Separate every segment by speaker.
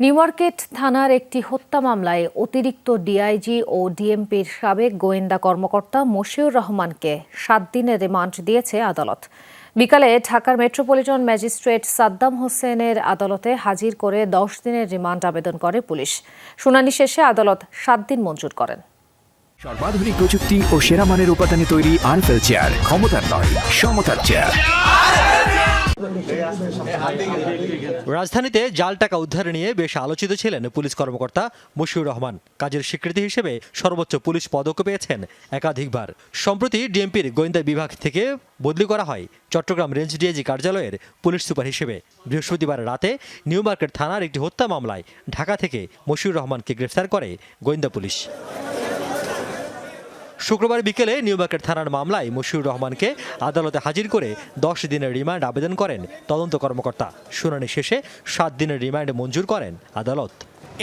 Speaker 1: New Market থানার একটি হত্যা মামলায় অতিরিক্ত ডিআইজি ও ডিএমপির সাবেক গোয়েন্দা কর্মকর্তা মশিউর রহমানকে সাত দিনের রিমান্ড দিয়েছে আদালত। বিকালে ঢাকার মেট্রোপলিটন ম্যাজিস্ট্রেট সাদ্দাম হোসেনের আদালতে হাজির করে দশ দিনের রিমান্ড আবেদন করে পুলিশ। শুনানি শেষে আদালত সাত দিন মঞ্জুর করেন।
Speaker 2: সর্বাধুনিক প্রযুক্তি ও সেরা মানের উপাদানে তৈরি আরফেল চেয়ার, ক্ষমতার নয়, সমতার চেয়ার।
Speaker 3: রাজধানীতে জাল টাকা উদ্ধার নিয়ে বেশ আলোচিত ছিলেন পুলিশ কর্মকর্তা মশিউর রহমান। কাজের স্বীকৃতি হিসেবে সর্বোচ্চ পুলিশ পদকও পেয়েছেন একাধিকবার। সম্প্রতি ডিএমপির গোয়েন্দা বিভাগ থেকে বদলি করা হয় চট্টগ্রাম রেঞ্জ ডিআইজি কার্যালয়ের পুলিশ সুপার হিসেবে। বৃহস্পতিবার রাতে নিউ মার্কেট থানার একটি হত্যা মামলায় ঢাকা থেকে মশিউর রহমানকে গ্রেফতার করে গোয়েন্দা পুলিশ। শুক্রবার বিকেলে নিউমার্কেট থানার মামলায় মশিউর রহমানকে আদালতে হাজির করে দশ দিনের রিমান্ড আবেদন করেন তদন্ত কর্মকর্তা। শুনানি শেষে সাত দিনের রিমান্ড মঞ্জুর করেন আদালত।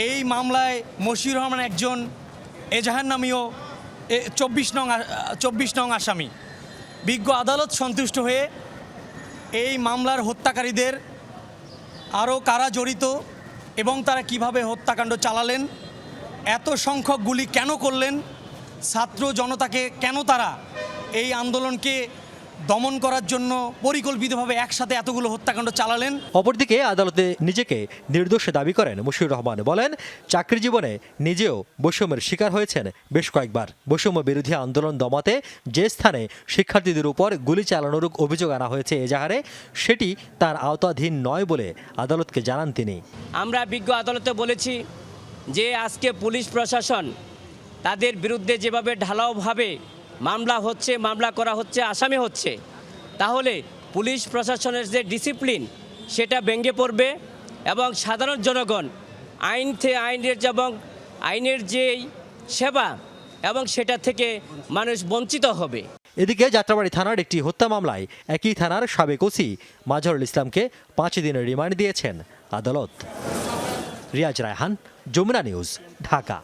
Speaker 4: এই মামলায় মশিউর রহমান একজন এজাহার নামীয় চব্বিশ নং চব্বিশ নং আসামি। বিজ্ঞ আদালত সন্তুষ্ট হয়ে এই মামলার হত্যাকারীদের আরও কারা জড়িত এবং তারা কীভাবে হত্যাকাণ্ড চালালেন, এত সংখ্যক গুলি কেন করলেন ছাত্র জনতাকে কেন তারা এই আন্দোলনকে দমন করার জন্য পরিকল্পিতভাবে একসাথে এতগুলো হত্যাকাণ্ড চালালেন?
Speaker 3: অপরদিকে আদালতে নিজেকে নির্দোষে দাবি করেন মুশিউর রহমান। বলেন চাকরি জীবনে নিজেও বৈষম্যের শিকার হয়েছেন বেশ কয়েকবার। বৈষম্য বিরোধী আন্দোলন দমাতে যে স্থানে শিক্ষার্থীদের উপর গুলি চালানোর অভিযোগ আনা হয়েছে এজাহারে সেটি তার আওতাধীন নয় বলে আদালতকে জানান তিনি।
Speaker 5: আমরা বিজ্ঞ আদালতে বলেছি যে আজকে পুলিশ প্রশাসন তাদের বিরুদ্ধে যেভাবে ঢালাওভাবে মামলা হচ্ছে, মামলা করা হচ্ছে, আসামি হচ্ছে, তাহলে পুলিশ প্রশাসনের যে ডিসিপ্লিন, সেটা ভেঙে পড়বে এবং সাধারণ জনগণ আইন থেকে আইনের এবং আইনের যেই সেবা এবং সেটা থেকে মানুষ বঞ্চিত হবে।
Speaker 3: এদিকে যাত্রাবাড়ি থানার একটি হত্যা মামলায় একই থানার সাবেক ওসি মাজহারুল ইসলামকে পাঁচ দিনের রিমান্ড দিয়েছেন আদালত। রিয়াজ রায়হান, যমুনা নিউজ, ঢাকা।